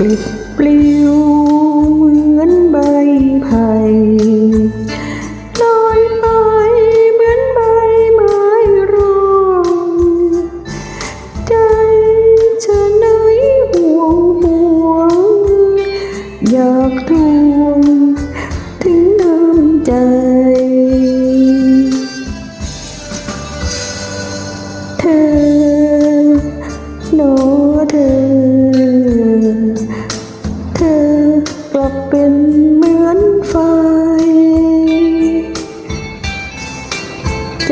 ปลิ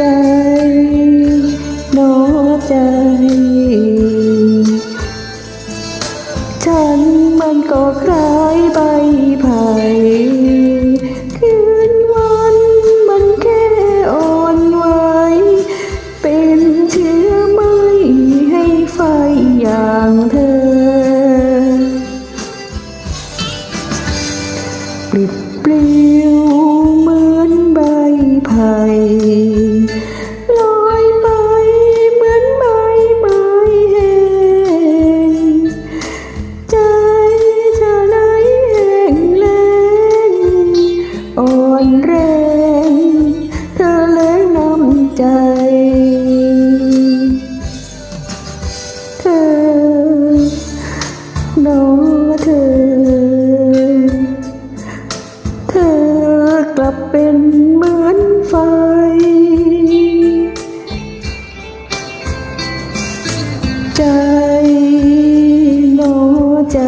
ใจโนใจ ฉันมันก็คล้ายใบไผ่คืนวันมันแค่อ่อนไหวเป็นเชื้อไม้ให้ไฟอย่างเธอปลิดปลิวเหมือนใบไผ่ อนแรงเธอแล้งน้ำใจ เธอโนเธอ เธอกลับเป็นเหมือนไฟใจโนใจ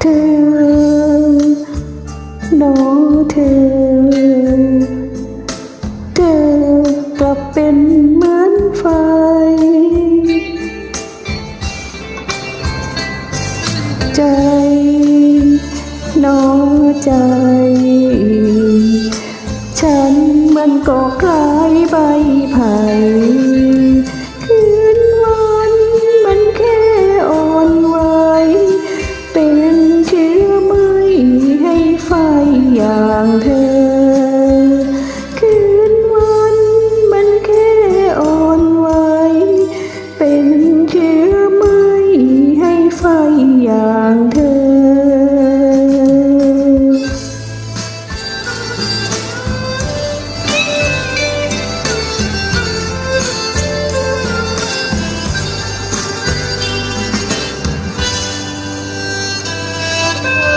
เธอโนเธอเธอกลับเป็นเหมือนไฟ ใจโนใจ ฉันมันก็คล้ายใบไผ่ เ